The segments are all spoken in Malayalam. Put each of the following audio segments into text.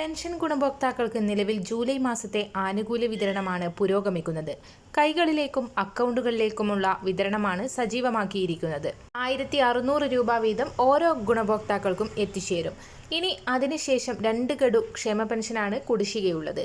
പെൻഷൻ ഗുണഭോക്താക്കൾക്ക് നിലവിൽ ജൂലൈ മാസത്തെ ആനുകൂല്യ വിതരണമാണ് പുരോഗമിക്കുന്നത്. കൈകളിലേക്കും അക്കൗണ്ടുകളിലേക്കുമുള്ള വിതരണമാണ് സജീവമാക്കിയിരിക്കുന്നത്. ആയിരത്തി രൂപ വീതം ഓരോ ഗുണഭോക്താക്കൾക്കും എത്തിച്ചേരും. ഇനി അതിനുശേഷം രണ്ട് ഗഡു ക്ഷേമ പെൻഷനാണ് കുടിശ്ശികയുള്ളത്.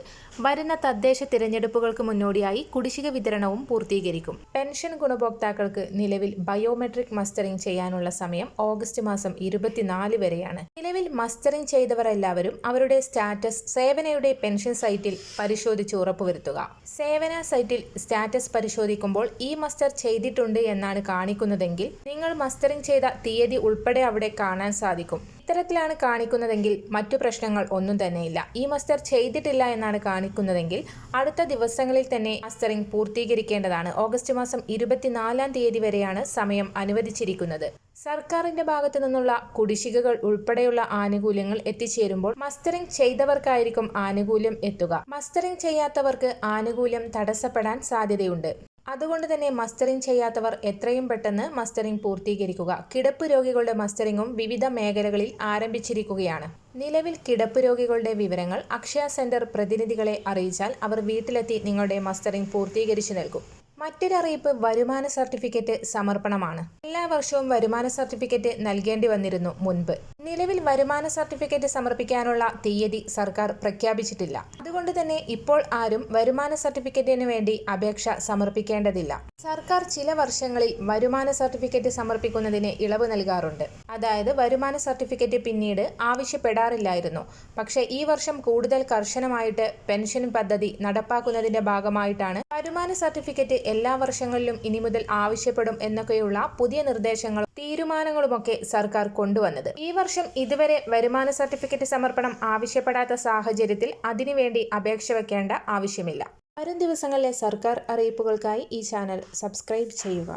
വരുന്ന തദ്ദേശ തിരഞ്ഞെടുപ്പുകൾക്ക് മുന്നോടിയായി കുടിശ്ശിക വിതരണവും പൂർത്തീകരിക്കും. പെൻഷൻ ഗുണഭോക്താക്കൾക്ക് നിലവിൽ ബയോമെട്രിക് മസ്റ്ററിംഗ് ചെയ്യാനുള്ള സമയം ഓഗസ്റ്റ് മാസം ഇരുപത്തിനാല് വരെയാണ്. നിലവിൽ മസ്റ്ററിംഗ് ചെയ്തവർ എല്ലാവരും അവരുടെ സ്റ്റാറ്റസ് സേവനയുടെ പെൻഷൻ സൈറ്റിൽ പരിശോധിച്ച് ഉറപ്പുവരുത്തുക. സേവന സൈറ്റിൽ സ്റ്റാറ്റസ് പരിശോധിക്കുമ്പോൾ ഈ മസ്റ്റർ ചെയ്തിട്ടുണ്ട് എന്നാണ് കാണിക്കുന്നതെങ്കിൽ നിങ്ങൾ മസ്റ്ററിംഗ് ചെയ്ത തീയതി ഉൾപ്പെടെ അവിടെ കാണാൻ സാധിക്കും. ഇത്തരത്തിലാണ് കാണിക്കുന്നതെങ്കിൽ മറ്റു പ്രശ്നങ്ങൾ ഒന്നും തന്നെയില്ല. ഈ മസ്റ്റർ ചെയ്തിട്ടില്ല എന്നാണ് കാണിക്കുന്നതെങ്കിൽ അടുത്ത ദിവസങ്ങളിൽ തന്നെ മസ്റ്ററിംഗ് പൂർത്തീകരിക്കേണ്ടതാണ്. ഓഗസ്റ്റ് മാസം ഇരുപത്തിനാലാം തീയതി വരെയാണ് സമയം അനുവദിച്ചിരിക്കുന്നത്. സർക്കാരിന്റെ ഭാഗത്തു നിന്നുള്ള കുടിശ്ശികകൾ ഉൾപ്പെടെയുള്ള ആനുകൂല്യങ്ങൾ എത്തിച്ചേരുമ്പോൾ മസ്റ്ററിംഗ് ചെയ്തവർക്കായിരിക്കും ആനുകൂല്യം എത്തുക. മസ്റ്ററിംഗ് ചെയ്യാത്തവർക്ക് ആനുകൂല്യം തടസ്സപ്പെടാൻ സാധ്യതയുണ്ട്. അതുകൊണ്ട് തന്നെ മസ്റ്ററിംഗ് ചെയ്യാത്തവർ എത്രയും പെട്ടെന്ന് മസ്റ്ററിംഗ് പൂർത്തീകരിക്കുക. കിടപ്പ് രോഗികളുടെ മസ്റ്ററിംഗും വിവിധ മേഖലകളിൽ ആരംഭിച്ചിരിക്കുകയാണ്. നിലവിൽ കിടപ്പ് രോഗികളുടെ വിവരങ്ങൾ അക്ഷയ സെന്റർ പ്രതിനിധികളെ അറിയിച്ചാൽ അവർ വീട്ടിലെത്തി നിങ്ങളുടെ മസ്റ്ററിംഗ് പൂർത്തീകരിച്ചു നൽകും. മറ്റൊരറിയിപ്പ് വരുമാന സർട്ടിഫിക്കറ്റ് സമർപ്പണമാണ്. എല്ലാ വർഷവും വരുമാന സർട്ടിഫിക്കറ്റ് നൽകേണ്ടി വന്നിരുന്നു മുൻപ്. നിലവിൽ വരുമാന സർട്ടിഫിക്കറ്റ് സമർപ്പിക്കാനുള്ള തീയതി സർക്കാർ പ്രഖ്യാപിച്ചിട്ടില്ല. അതുകൊണ്ട് തന്നെ ഇപ്പോൾ ആരും വരുമാന സർട്ടിഫിക്കറ്റിന് വേണ്ടി അപേക്ഷ സമർപ്പിക്കേണ്ടതില്ല. സർക്കാർ ചില വർഷങ്ങളിൽ വരുമാന സർട്ടിഫിക്കറ്റ് സമർപ്പിക്കുന്നതിന് ഇളവ് നൽകാറുണ്ട്. അതായത് വരുമാന സർട്ടിഫിക്കറ്റ് പിന്നീട് ആവശ്യപ്പെടാറില്ലായിരുന്നു. പക്ഷേ ഈ വർഷം കൂടുതൽ കർശനമായിട്ട് പെൻഷൻ പദ്ധതി നടപ്പാക്കുന്നതിന്റെ ഭാഗമായിട്ടാണ് വരുമാന സർട്ടിഫിക്കറ്റ് എല്ലാ വർഷങ്ങളിലും ഇനി മുതൽ ആവശ്യപ്പെടും എന്നൊക്കെയുള്ള പുതിയ നിർദ്ദേശങ്ങളും തീരുമാനങ്ങളുമൊക്കെ സർക്കാർ കൊണ്ടുവന്നത്. ഈ വർഷം ഇതുവരെ വരുമാന സർട്ടിഫിക്കറ്റ് സമർപ്പണം ആവശ്യപ്പെടാത്ത സാഹചര്യത്തിൽ അതിനുവേണ്ടി അപേക്ഷ വയ്ക്കേണ്ട ആവശ്യമില്ല. വരും ദിവസങ്ങളിലെ സർക്കാർ അറിയിപ്പുകൾക്കായി ഈ ചാനൽ സബ്സ്ക്രൈബ് ചെയ്യുക.